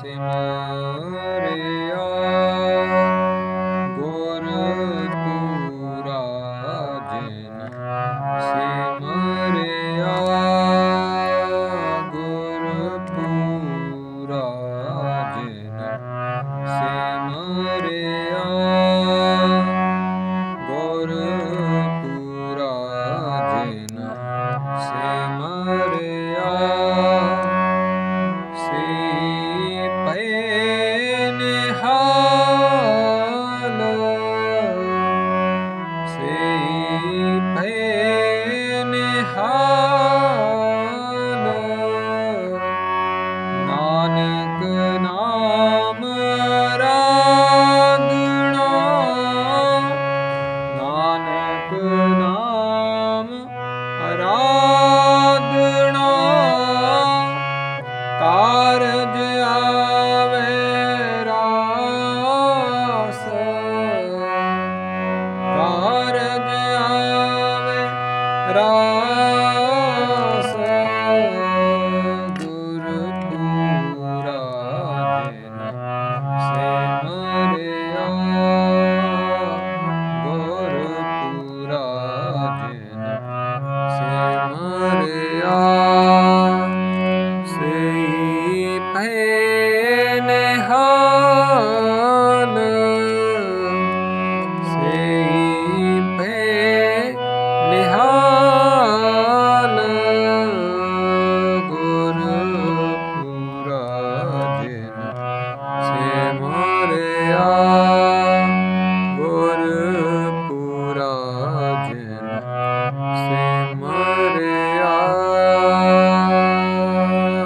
Simone. ਰਾਸ ਗੁਰ ਪੂਰਾ ਦਿਨ ਸਿਮਰਿਆ ਗੁਰ ਪੂਰਾ ਦਿਨ ਸਿਮਰਿਆ ਸੇ ਪੈ Oh.